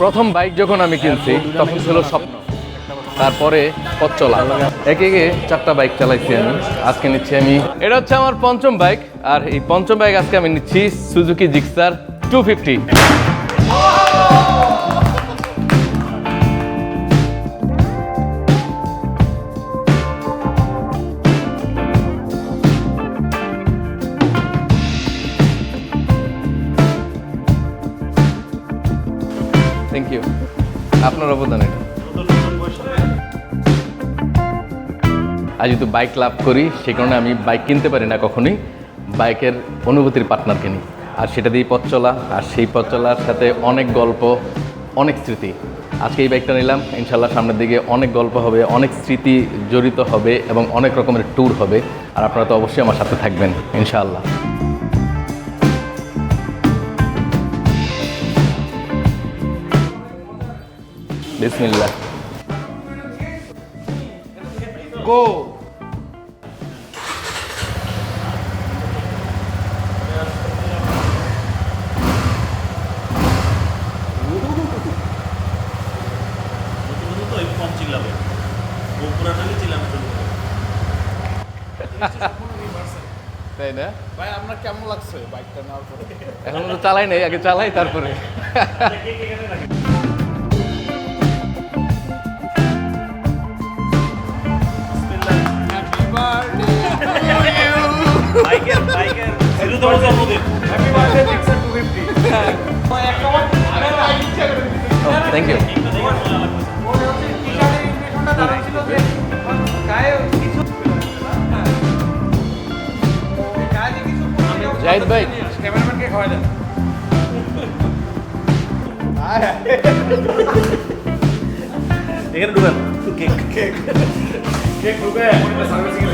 প্রথম বাইক যখন আমি কিনছি, তখন ছিল স্বপ্ন। তারপরে পথ চলা। একে একে চারটা বাইক চালাইছি আমি। আজকে নিচ্ছি আমি এটা হচ্ছে আমার পঞ্চম বাইক। আর এই পঞ্চম বাইক আজকে আমি নিচ্ছি Suzuki Gixxer two fifty thank you আপনার অবদান এটা। আজ যেহেতু বাইক লাভ করি, সে কারণে আমি বাইক কিনতে পারি না কখনোই। বাইকের অনুভূতির পার্টনার কিনি আর সেটা দিয়ে পথ চলা। আর সেই পথ চলার সাথে অনেক গল্প, অনেক স্মৃতি। আজকে এই বাইকটা নিলাম। ইনশাল্লাহ সামনের দিকে অনেক গল্প হবে, অনেক স্মৃতি জড়িত হবে এবং অনেক রকমের ট্যুর হবে। আর আপনারা তো অবশ্যই আমার সাথে থাকবেন, ইনশাআল্লাহ। বিসমিল্লাহ। গো তাই না? ভাই আপনার কেমন লাগছে বাইকটা নেওয়ার পরে? এখন তো চালাই নাই আগে চালাই তারপরে। থ্যাংক ইউ জাহিদ ভাই। ক্যামেরাম্যানকে খাওয়াই দেন এখানে ঢুকেন। Cake cake. কেক ঢুকে। সার্ভিসিং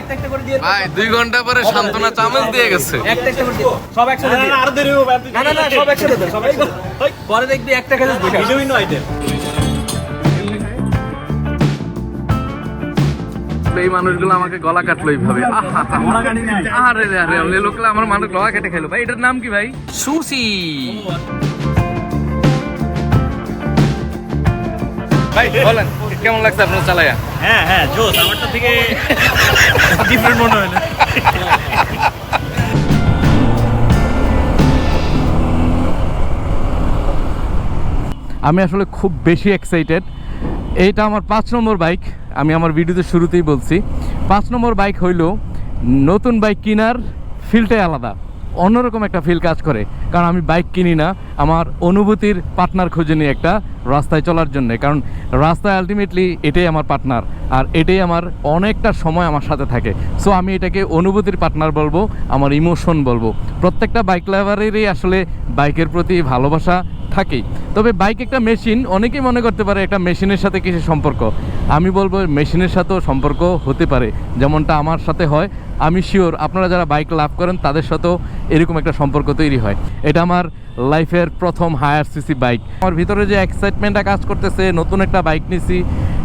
একটা একটা করে দিয়ে ভাই দুই ঘণ্টা পরে সান্ত্বনা চামচ দিয়ে গেছে। একটা একটা করে দিয়ে সব একসাথে দিয়ে আর দেরি হবে না না না সব একসাথে দে সব একসাথে পরে দেখবি একটা খেলে বসে আইটেম এই মানুষগুলো আমাকে গলা কাটলো এইভাবে। আহা, আরে আরে এই লোকগুলো আমার মানুষ গলা কেটে খেলো ভাই এটার নাম কি ভাই? সুসি। ভাই বলেন। কেমন লাগছে আপনার চালায়া? হ্যাঁ হ্যাঁ জোস আমারটা থেকে ডিফারেন্ট মনে হয় না। আমি আসলে খুব বেশি এক্সাইটেড এইটা আমার পাঁচ নম্বর বাইক আমি আমার ভিডিওতে শুরুতেই বলছি। পাঁচ নম্বর বাইক হইল নতুন বাইক কেনার ফিলটাই আলাদা। অন্যরকম একটা ফিল কাজ করে। কারণ আমি বাইক কিনি না আমার অনুভূতির পার্টনার খুঁজে নিই একটা রাস্তায় চলার জন্য। কারণ রাস্তায় আলটিমেটলি এটাই আমার পার্টনার আর এটাই আমার অনেকটা সময় আমার সাথে থাকে। সো আমি এটাকে অনুভূতির পার্টনার বলব, আমার ইমোশন বলব। প্রত্যেকটা বাইক লাভারেরই আসলে বাইকের প্রতি ভালোবাসা থাকেই। তবে বাইক একটা মেশিন অনেকেই মনে করতে পারে একটা মেশিনের সাথে কিছু সম্পর্ক। আমি বলব মেশিনের সাথেও সম্পর্ক হতে পারে, যেমনটা আমার সাথে হয়। আমি শিওর আপনারা যারা বাইক লাভ করেন, তাদের সাথেও এরকম একটা সম্পর্ক তৈরি হয়। এটা আমার লাইফের প্রথম হায়ার সিসি বাইক আমার ভিতরে যে এক্সাইটমেন্টটা কাজ করতেছে, নতুন একটা বাইক নিছি,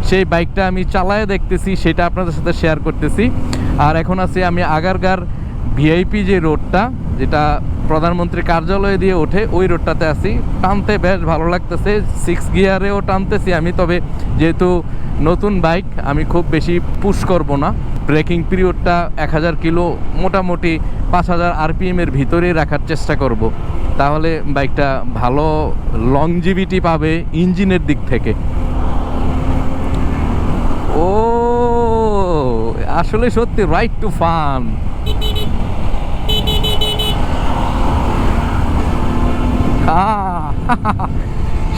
সেই বাইকটা আমি চালায় দেখতেছি, সেটা আপনাদের সাথে শেয়ার করতেছি। আর এখন আছি আমি আগারগার ভিআইপি যে রোডটা যেটা প্রধানমন্ত্রীর কার্যালয় দিয়ে ওঠে, ওই রোডটাতে আছি। টানতে বেশ ভালো লাগতেছে সিক্স গিয়ারেও টানতেছি আমি, তবে যেহেতু নতুন বাইক আমি খুব বেশি পুশ করব না। ব্রেকিং পিরিয়ডটা এক হাজার কিলো মোটামুটি পাঁচ হাজার আরপিএমের ভিতরেই রাখার চেষ্টা করব। তাহলে বাইকটা ভালো লংজিভিটি পাবে ইঞ্জিনের দিক থেকে। ও, আসলে সত্যি রাইট টু ফান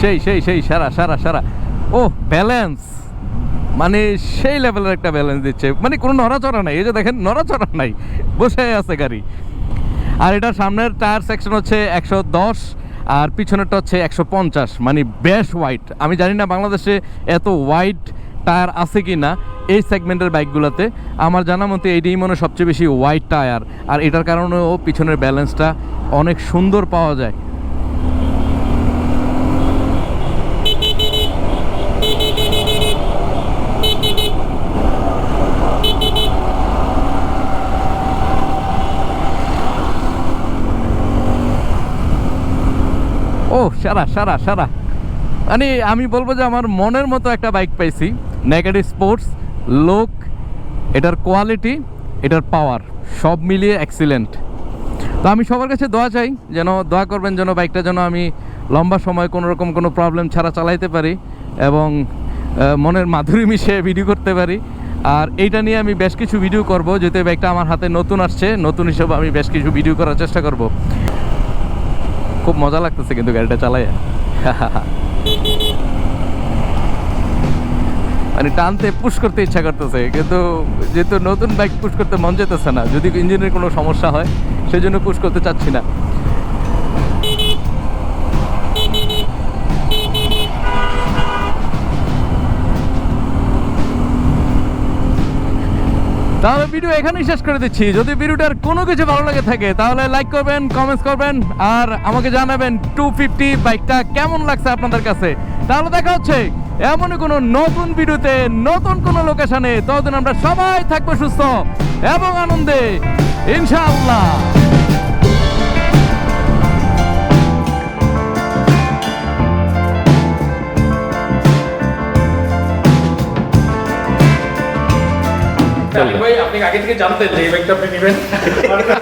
সেই সেই সেই, সারা সারা সারা। ও ব্যালেন্স মানে সেই লেভেলের একটা ব্যালেন্স দিচ্ছে। মানে কোনো নড়াচড়া নাই। এই যে দেখেন, নড়াচড়া নাই। বসে আছে গাড়ি। আর এটার সামনের টায়ার সেকশন হচ্ছে একশো দশ, আর পিছনেরটা হচ্ছে একশো পঞ্চাশ মানে বেশ হোয়াইট আমি জানি না বাংলাদেশে এত হোয়াইট টায়ার আছে কি না এই সেগমেন্টের বাইকগুলোতে আমার জানা মতে এটাই মনে সবচেয়ে বেশি হোয়াইট টায়ার আর এটার কারণেও পিছনের ব্যালেন্সটা অনেক সুন্দর পাওয়া যায়। সারা সারা সারা। মানে আমি বলব যে আমার মনের মতো একটা বাইক পাইছি। নেগেটিভ স্পোর্টস লোক, এটার কোয়ালিটি এটার পাওয়ার সব মিলিয়ে এক্সিলেন্ট তো আমি সবার কাছে দোয়া চাই, যেন দোয়া করবেন যেন বাইকটা যেন আমি লম্বা সময় কোনো রকম কোনো প্রবলেম ছাড়া চালাইতে পারি এবং মনের মাধুরী মিশে ভিডিও করতে পারি। আর এইটা নিয়ে আমি বেশ কিছু ভিডিও করব, যেহেতু বাইকটা আমার হাতে নতুন আসছে, নতুন হিসেবে আমি বেশ কিছু ভিডিও করার চেষ্টা করব। খুব মজা লাগতেছে কিন্তু গাড়িটা চালাইয়া। মানে টানতে পুশ করতে ইচ্ছা করতেছে, কিন্তু যেহেতু নতুন বাইক পুশ করতে মন যেতেছে না, যদি ইঞ্জিনের কোনো সমস্যা হয় সেই জন্য পুশ করতে চাচ্ছি না। তাহলে ভিডিও এখানেই শেষ করে দিচ্ছি। যদি ভিডিওটার কোনো কিছু ভালো লাগে থাকে, তাহলে লাইক করবেন কমেন্টস করবেন, আর আমাকে জানাবেন টু ফিফটি বাইকটা কেমন লাগছে আপনাদের কাছে। তাহলে দেখা হচ্ছে এমনই কোনো নতুন ভিডিওতে, নতুন কোনো লোকেশনে ততদিন আমরা সবাই থাকব সুস্থ এবং আনন্দে, ইনশাআল্লাহ। আগে থেকে জানতেন যে এই ব্যাগটা আপনি নেবেন।